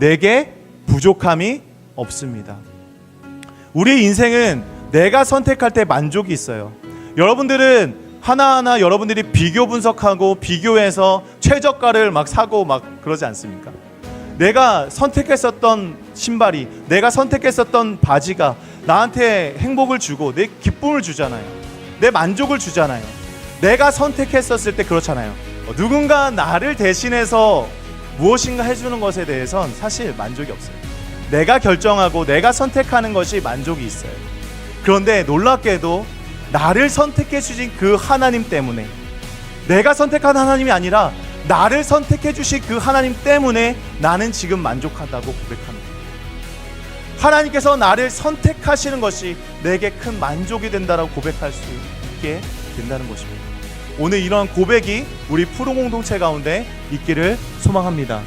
내게 부족함이 없습니다. 우리 인생은 내가 선택할 때 만족이 있어요. 여러분들은 하나하나 여러분들이 비교 분석하고 비교해서 최저가를 막 사고 막 그러지 않습니까? 내가 선택했었던 신발이, 내가 선택했었던 바지가 나한테 행복을 주고 내 기쁨을 주잖아요. 내 만족을 주잖아요. 내가 선택했었을 때 그렇잖아요. 어, 누군가 나를 대신해서 무엇인가 해주는 것에 대해선 사실 만족이 없어요. 내가 결정하고 내가 선택하는 것이 만족이 있어요. 그런데 놀랍게도 나를 선택해 주신 그 하나님 때문에 내가 선택한 하나님이 아니라 나를 선택해 주신 그 하나님 때문에 나는 지금 만족하다고 고백합니다. 하나님께서 나를 선택하시는 것이 내게 큰 만족이 된다라고 고백할 수 있게 된다는 것입니다. 오늘 이러한 고백이 우리 푸른 공동체 가운데 있기를 소망합니다.